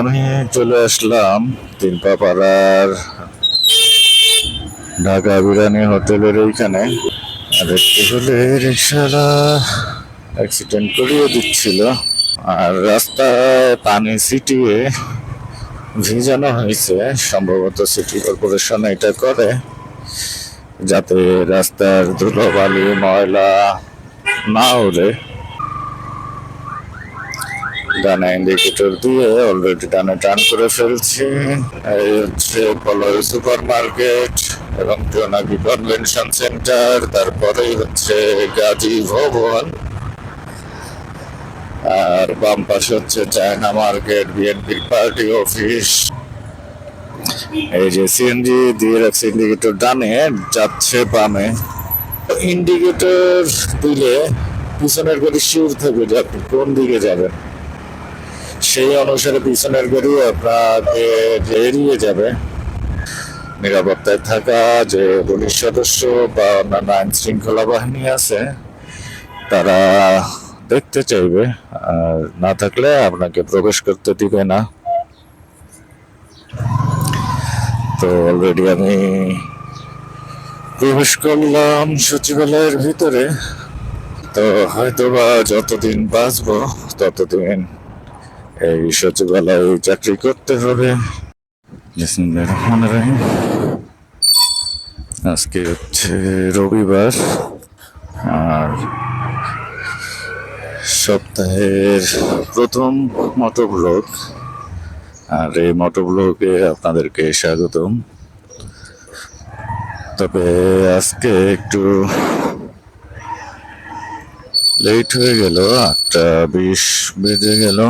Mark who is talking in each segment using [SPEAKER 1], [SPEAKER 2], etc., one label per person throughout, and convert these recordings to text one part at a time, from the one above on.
[SPEAKER 1] আমি চলে আসলাম তিনপাপাড়ার ঢাকা বিরিয়ানি হোটেলের এইখানে। আর একটু হলে রিক্সাওয়ালা অ্যাক্সিডেন্ট করিয়ে দিচ্ছিল। আর রাস্তায় পানি ছিটিয়ে ভিজানো হয়েছে। সম্ভবত সিটি কর্পোরেশন এটা করে। যাতে রাস্তার ধুলোবালি ময়লা না ওড়ে। ডানা ইন্ডিকেটর দিয়ে অলরেডি ডানে টার্ন করে ফেলছি। এই হচ্ছে পলয় সুপার মার্কেট এবং জোনাকি কনভেনশন সেন্টার তারপরেই হচ্ছে গাজী ভবন আর বাম পাশে হচ্ছে চায়না মার্কেট বিএনপির পার্টি অফিস এই যে সিএনজি দিয়ে রাখছে ইন্ডিকেটর ডানে যাচ্ছে বামে। ইন্ডিকেটর দিলে পিছনের গাড়ি শিওর থাকবে যে আপনি কোন দিকে যাবেন? সেই অনুসারে পিছনের গাড়ি আপনাকে এড়িয়ে যাবে, নিরাপত্তায় থাকা যে পুলিশ সদস্য বা অন্যান্য আইন শৃঙ্খলা বাহিনী আছে, তারা দেখতে চাইবে, আর না থাকলে আপনাকে প্রবেশ করতে দিবে না। তো অলরেডি আমি প্রবেশ করলাম সচিবালয়ের ভিতরে, তো হয়তো বা যতদিন বাঁচবো, ততদিন এই সচিবালয়ে চাকরি করতে হবে। আজকে হচ্ছে রবিবার, আর সপ্তাহের প্রথম মটো ব্লগ আর এই মটো ব্লগে আপনাদেরকে স্বাগতম। তবে আজকে একটু লেট হয়ে গেল, আটটা বিশ বেজে গেল।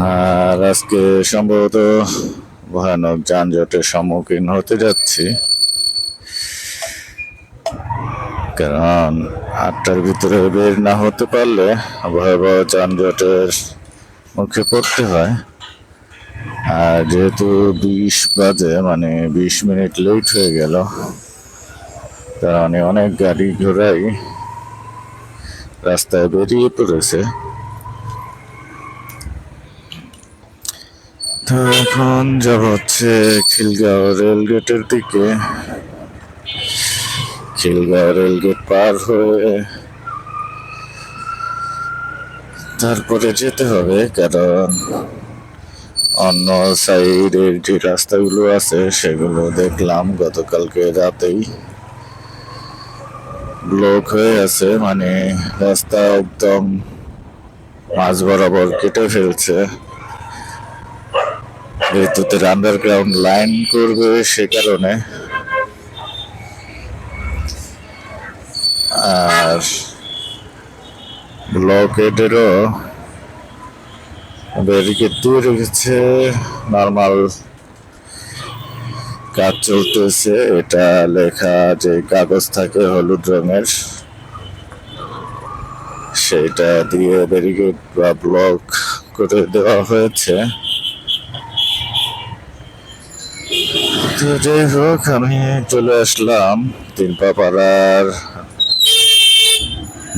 [SPEAKER 1] আর আজকে সম্ভবত ভয়ানক যানজটের সম্মুখীন হতে যাচ্ছি। কারণ আটটার ভিতরে বের না হতে পারলে ভয়াবহ যানজটের মুখে পড়তে হয়। আর যেহেতু বিশ বাজে মানে বিশ মিনিট লেট হয়ে গেল মানে অনেক গাড়ি ঘোড়াই রাস্তায় বেরিয়ে পড়েছে। এখন যাব হচ্ছে খিলগাঁও রেলগেটের দিকে। খিলগাঁও রেলগেট পার হয়ে তারপরে যেতে হবে, কারণ অন্য সাইডের যে রাস্তাগুলো আছে সেগুলো দেখলাম গতকালকে রাতেই। ব্লক হয়ে আছে মানে রাস্তা একদম মাঝ বরাবর কেটে ফেলছে। যেহেতু আন্ডারগ্রাউন্ড লাইন করবে সে কারণে। আর ব্লকেডেরও ব্যারিকেড দিয়ে রেখেছে নর্মাল কাজ চলতেছে। এটা লেখা যে কাগজ থাকে হলুদ রঙের, সেটা দিয়ে ব্যারিকেড বা ব্লক করে দেওয়া হয়েছে। তো যাই হোক, আমি চলে আসলাম তিনপাপাড়ার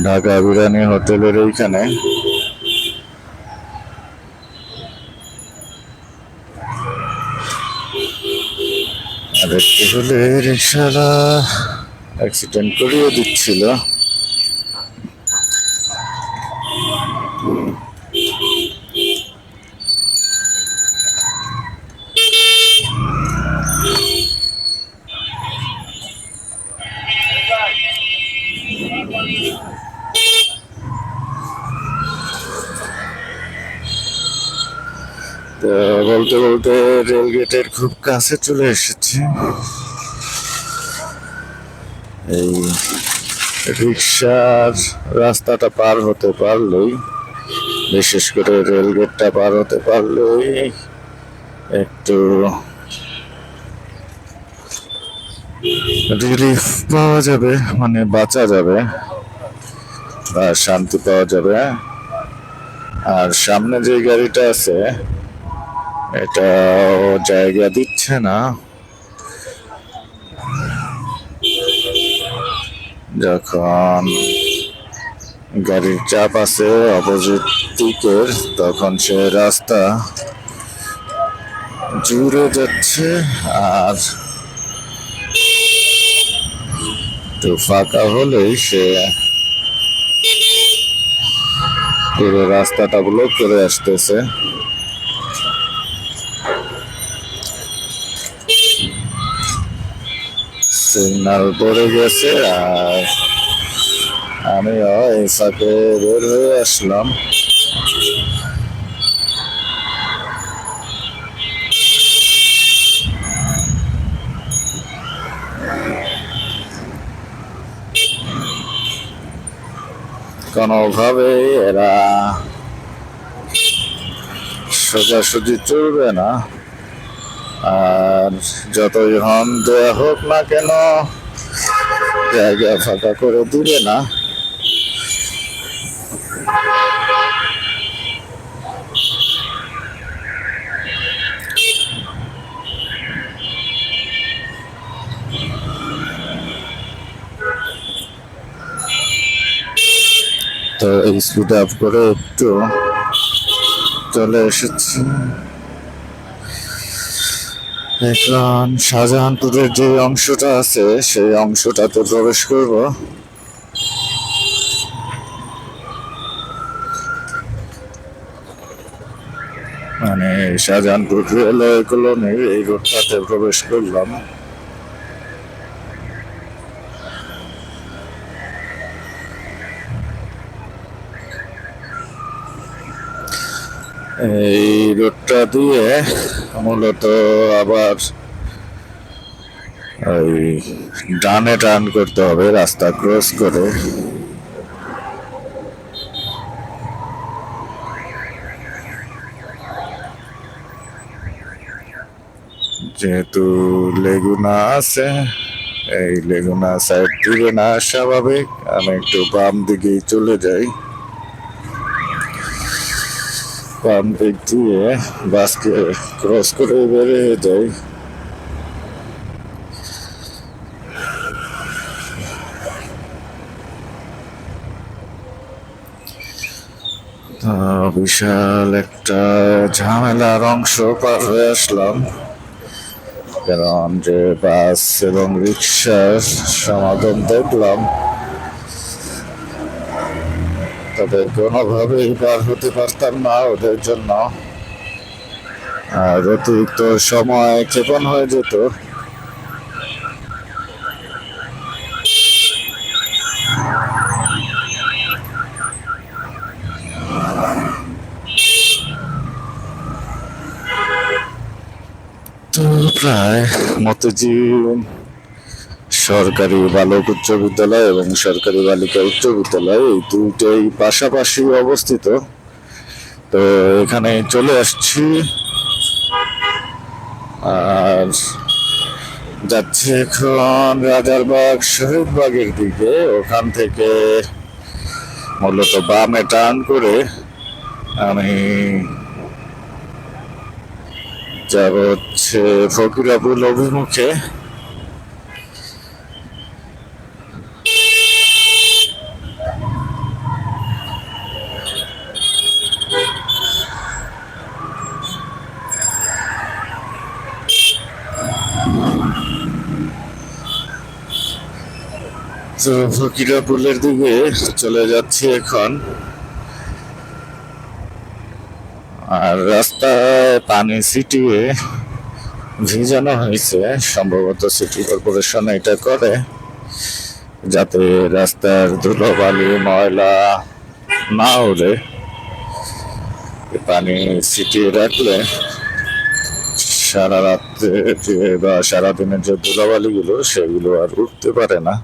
[SPEAKER 1] ঢাকা বিরিয়ানি হোটেলের এইখানে। আর একটু হলে রিক্সাওয়ালা অ্যাক্সিডেন্ট করিয়ে দিচ্ছিল। বলতে বলতে রেল গেটের খুব কাছে চলে এসেছি। এই রিক্সার রাস্তাটা পার হতে পারলেই, বিশেষ করে রেল গেটটা পার হতে পারলেই। একটু রিলিফ পাওয়া যাবে মানে বাঁচা যাবে, বা শান্তি পাওয়া যাবে। আর সামনে যে গাড়িটা আছে এটা ও জায়গা দিচ্ছে না। যখন গাড়ির চাপ আছে অপোজিট দিকের, তখন সে রাস্তা জুড়ে যাচ্ছে আর তো ফাঁকা হলেই সে পুরো রাস্তাটা ব্লক করে আসতেছে। সিগনাল পড়ে গেছে আর আমিও এই ফাঁকে বের হয়ে আসলাম। কোনোভাবে এরা সোজাসুজি চলবে না। আর যতই হন দেয়া হোক না কেন, জায়গা ফাঁকা করে দিবে না। তো এই স্পিড আপ করে একটু চলে এসেছি। এখন শাহজাহানপুরের যে অংশটা আছে, সেই অংশটাতে প্রবেশ করব। মানে শাহজাহানপুর রেলওয়ে কলোনির এই রোডটাতে প্রবেশ করলাম। এই রোডটা দিয়ে মূলত আবার ওই ডানে টার্ন করতে হবে, রাস্তা ক্রস করে। যেহেতু লেগুনা আছে, এই লেগুনা সাইড দিবে না স্বাভাবিক আমি একটু বাম দিকেই চলে যাই। বাম দিক দিয়ে বাসকে ক্রস করে বেরিয়ে যাই। বিশাল একটা ঝামেলার অংশ পার হয়ে আসলাম। কারণ যে বাস এবং রিক্সার সমাগম দেখলাম। তাদের কোনোভাবেই পার হতে পারতাম না ওদের জন্য। আর অতিরিক্ত সময় ক্ষেপণ হয়ে যেত। তো প্রায় মতিঝিল সরকারি বালক উচ্চ বিদ্যালয় এবং সরকারি বালিকা উচ্চ বিদ্যালয়, এই দুইটাই পাশাপাশি অবস্থিত। তো এখানে চলে আসছি। আর যাচ্ছে এখন রাজারবাগ, শহীদবাগের দিকে। ওখান থেকে মূলত বামে টার্ন করে আমি যাব হচ্ছে ফকিরাপুল অভিমুখে। তো ফকিরাপুলের দিকে চলে যাচ্ছি এখন। আর রাস্তায় পানি ছিটিয়ে ভিজানো হয়েছে। সম্ভবত সিটি কর্পোরেশন এটা করে, যাতে রাস্তার ধুলোবালি, ময়লা না ওড়ে। পানি ছিটিয়ে রাখলে সারা রাত্রে বা সারাদিনের যে ধুলাবালিগুলো, সেগুলো আর উঠতে পারে না।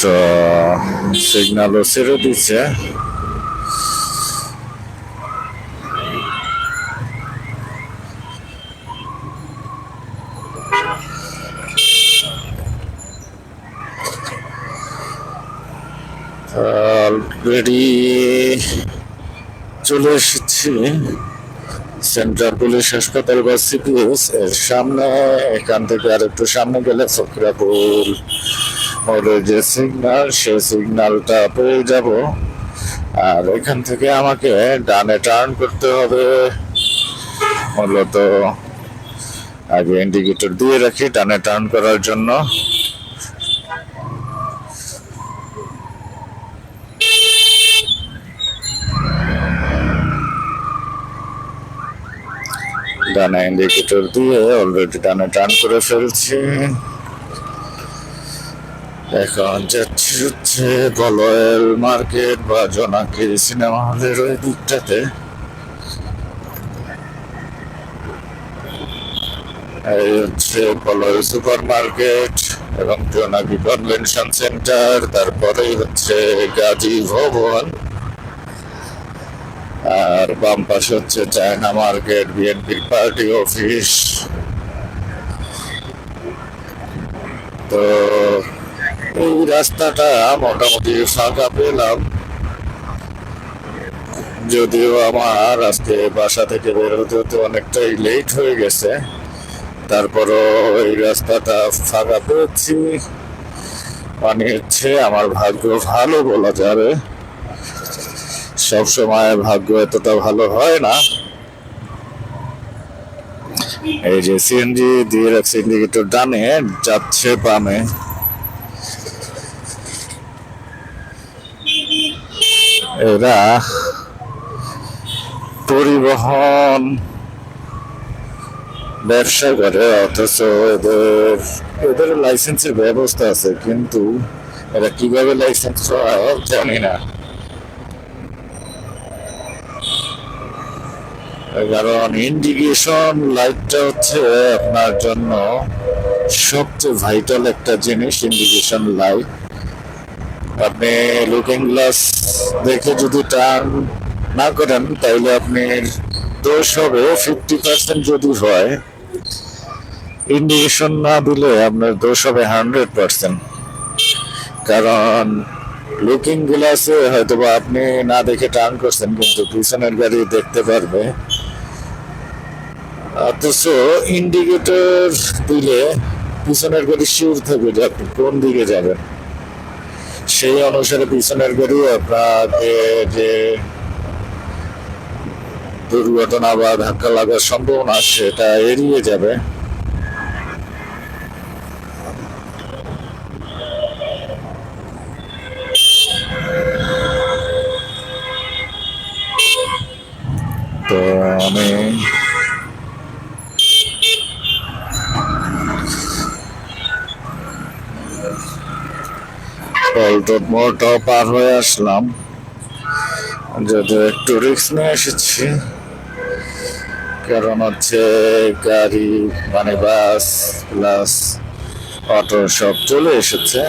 [SPEAKER 1] তো সিগন্যালও ছেড়ে দিচ্ছে অলরেডি চলে এসেছি। সেন্ট্রাল পুলিশ হাসপাতাল বা সিপিএস এর সামনে, এখান থেকে আর একটু সামনে গেলে ফকরাপুল মোড়ের যে সিগনাল সেই সিগনালটা পেয়ে যাব। আর এখান থেকে আমাকে ডানে টার্ন করতে হবে। মূলত আগে ইন্ডিকেটর দিয়ে রাখি ডানে টার্ন করার জন্য। ডানে ইন্ডিকেটর দিয়ে অলরেডি ডানে টার্ন করে ফেলছি। এখন যাচ্ছি হচ্ছে বলয়েল মার্কেট বা জোনাকি সিনেমা হলের ওই দিকটাতে। এই হচ্ছে বলয়েল সুপার মার্কেট এবং জোনাকি কনভেনশন সেন্টার, তারপরেই হচ্ছে গাজী ভবন। আর বাম পাশে হচ্ছে চায়না মার্কেট, বিএনপির পার্টি অফিস। তো এই রাস্তাটা মোটামুটি ফাঁকা পেলাম। যদিও আমার আজকে বাসা থেকে বের হতে হতে অনেকটাই লেট হয়ে গেছে। তারপরও এই রাস্তাটা ফাঁকা পেয়েছি। মানে হচ্ছে আমার ভাগ্য ভালো বলা যাবে। সবসময় ভাগ্য এতটা ভালো হয় না। এই যে সিএনজি দিয়ে রাখছে ইন্ডিকেটর ডানে যাচ্ছে বামে। এরা পরিবহন ব্যবসা করে, অথচ এদের এদের লাইসেন্সের ব্যবস্থা আছে, কিন্তু এরা কীভাবে লাইসেন্স হয় জানি না। কারণ ইন্ডিকেশন লাইটটা হচ্ছে আপনার জন্য সবচেয়ে ভাইটাল একটা জিনিস ইন্ডিকেশন লাইট আপনি লুকিং গ্লাস দেখে যদি টার্ন না করেন, তাহলে আপনি দোষ হবে। ফিফটি পার্সেন্ট যদি হয় ইন্ডিকেশন না দিলে আপনার দোষ হবে হান্ড্রেড পার্সেন্ট কারণ লুকিং গ্লাসে হয়তো বা আপনি না দেখে টার্ন করছেন, কিন্তু পিছনের গাড়ি দেখতে পারবে। অথচ ইন্ডিকেটর দিলে পিছনের গাড়ি শিওর থাকবে যে আপনি কোন দিকে যাবেন। সেই অনুসারে পিছনের গাড়ি আপনাকে যে দুর্ঘটনা বা ধাক্কা লাগার সম্ভাবনা, সেটা এড়িয়ে যাবে। তো আমি মোড়টাও পার হয়ে আসলাম। যদি একটু রিক্স নিয়ে এসেছি। কারণ হচ্ছে গাড়ি মানে বাস প্লাস অটো সব চলে এসেছে।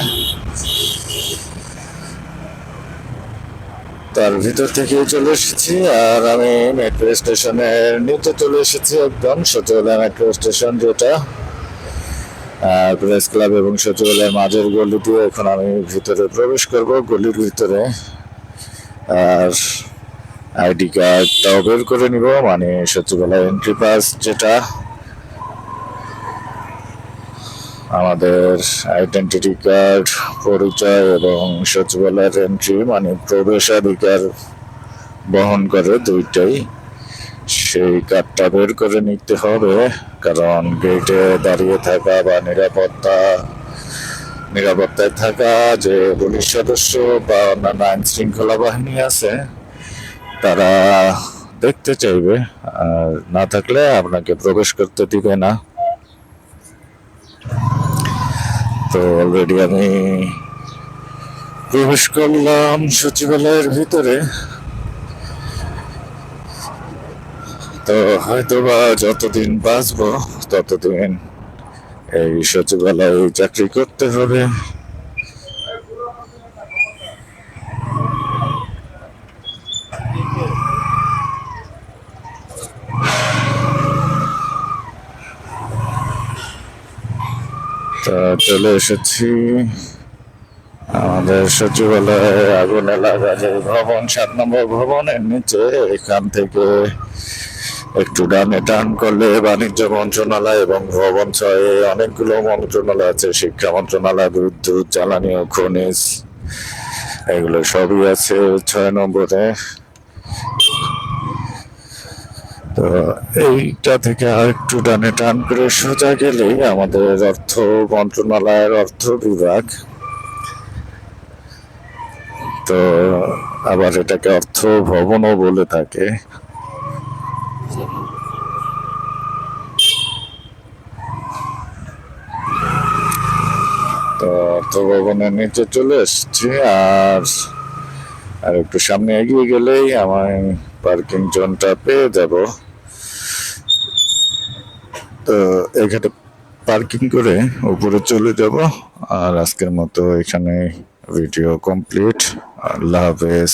[SPEAKER 1] তার ভিতর থেকে চলে এসেছি আর আমি মেট্রো স্টেশনের নিচে চলে এসেছি একদম। সচিবালয় মেট্রো স্টেশন যেটা। প্রেস ক্লাব এবং সচিবালয়ের মাঝের গলি দিয়ে এখন আমি ভিতরে প্রবেশ করব। গলির ভিতরে আর আইডি কার্ডটাও বের করে নিব মানে সচিবালয় এন্ট্রি পাস যেটা, আমাদের আইডেন্টিটি কার্ড পরিচয় এবং সচিবালয়ের এন্ট্রি মানে প্রবেশাধিকার বহন করে দুইটাই। সেই কার্ডটা বের করে নিতে হবে, কারণ গেটে দাঁড়িয়ে থাকা বা নিরাপত্তা, নিরাপত্তায় থাকা যে পুলিশ সদস্য বা অন্যান্য আইন শৃঙ্খলা বাহিনী আছে, তারা দেখতে চাইবে। আর না থাকলে আপনাকে প্রবেশ করতে দিবে না। তো অলরেডি আমি প্রবেশ করলাম সচিবালয়ের ভিতরে। তো হয়তো বা যতদিন বাঁচবো, ততদিন এই সচিবালয়ে চাকরি করতে হবে। তা চলে এসেছি। আমাদের সচিবালয়ে আগুন এলাকা যে ভবন, সাত নম্বর ভবনের নিচে, এখান থেকে একটু ডানে টান করলে বাণিজ্য মন্ত্রণালয় এবং ভবন ছয়ে অনেকগুলো মন্ত্রণালয় আছে, শিক্ষা মন্ত্রণালয় বিদ্যুৎ জ্বালানি ও খনিজ, এগুলো সবই আছে ছয় নম্বরে। তো এইটা থেকে আর একটু ডানে টান করে সোজা গেলেই আমাদের অর্থ মন্ত্রণালয়ের অর্থ বিভাগ। তো আবার এটাকে অর্থ ভবনও বলে থাকে। তো অর্থ ভবনের নিচে চলে এসছি আর আর একটু সামনে এগিয়ে গেলেই আমার পার্কিং জোনটা পেয়ে যাব। তো এখানে পার্কিং করে উপরে চলে যাব আর আজকের মতো এখানে ভিডিও কমপ্লিট আল্লাহ হাফেজ।